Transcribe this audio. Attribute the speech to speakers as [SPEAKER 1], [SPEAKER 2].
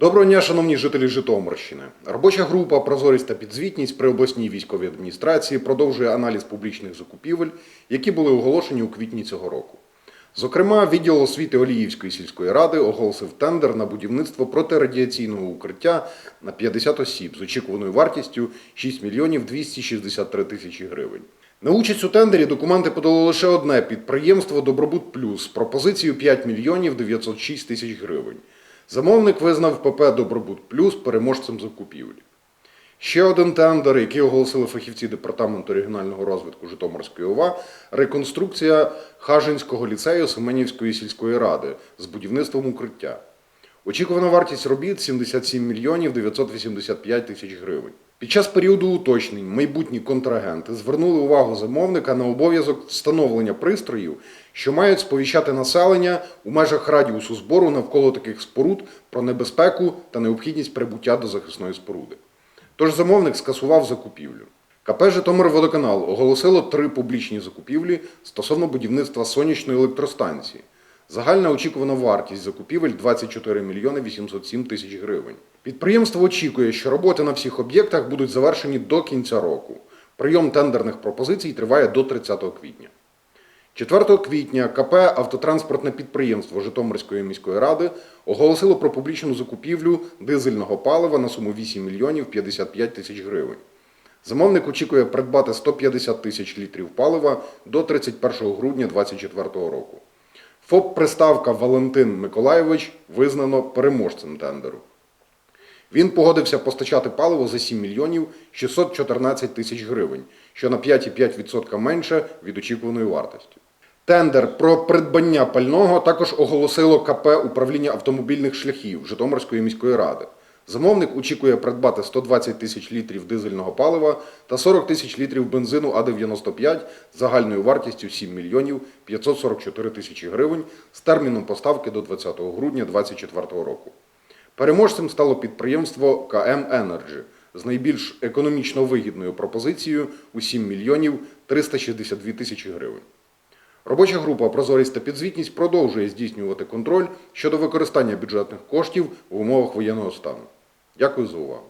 [SPEAKER 1] Доброго дня, шановні жителі Житомирщини. Робоча група Прозорість та підзвітність при обласній військовій адміністрації продовжує аналіз публічних закупівель, які були оголошені у квітні цього року. Зокрема, відділ освіти Оліївської сільської ради оголосив тендер на будівництво протирадіаційного укриття на 50 осіб з очікуваною вартістю 6 мільйонів 263 тисячі гривень. На участь у тендері документи подало лише одне підприємство Добробут Плюс з пропозицією 5 мільйонів 906 тисяч гривень. Замовник визнав ПП Добробут Плюс переможцем закупівлі. Ще один тендер, який оголосили фахівці департаменту регіонального розвитку Житомирської ОВА, реконструкція Хажинського ліцею Семенівської сільської ради з будівництвом укриття. Очікувана вартість робіт 77 мільйонів 985 тисяч гривень. Під час періоду уточнень майбутні контрагенти звернули увагу замовника на обов'язок встановлення пристроїв, що мають сповіщати населення у межах радіусу збору навколо таких споруд про небезпеку та необхідність прибуття до захисної споруди. Тож замовник скасував закупівлю. КП «Житомирводоканал» оголосило три публічні закупівлі стосовно будівництва сонячної електростанції. Загальна очікувана вартість закупівель 24 мільйони 807 тисяч гривень. Підприємство очікує, що роботи на всіх об'єктах будуть завершені до кінця року. Прийом тендерних пропозицій триває до 30 квітня. 4 квітня КП Автотранспортне підприємство Житомирської міської ради оголосило про публічну закупівлю дизельного палива на суму 8 мільйонів 55 тисяч гривень. Замовник очікує придбати 150 тисяч літрів палива до 31 грудня 2024 року. ФОП «Приставка» Валентин Миколайович визнано переможцем тендеру. Він погодився постачати паливо за 7 мільйонів 614 тисяч гривень, що на 5,5% менше від очікуваної вартості. Тендер про придбання пального також оголосило КП управління автомобільних шляхів Житомирської міської ради. Замовник очікує придбати 120 тисяч літрів дизельного палива та 40 тисяч літрів бензину А95 з загальною вартістю 7 мільйонів 544 тисячі гривень з терміном поставки до 20 грудня 2024 року. Переможцем стало підприємство КМ Енерджі з найбільш економічно вигідною пропозицією у 7 мільйонів 362 тисячі гривень. Робоча група Прозорість та підзвітність продовжує здійснювати контроль щодо використання бюджетних коштів в умовах воєнного стану. Дякую за увагу.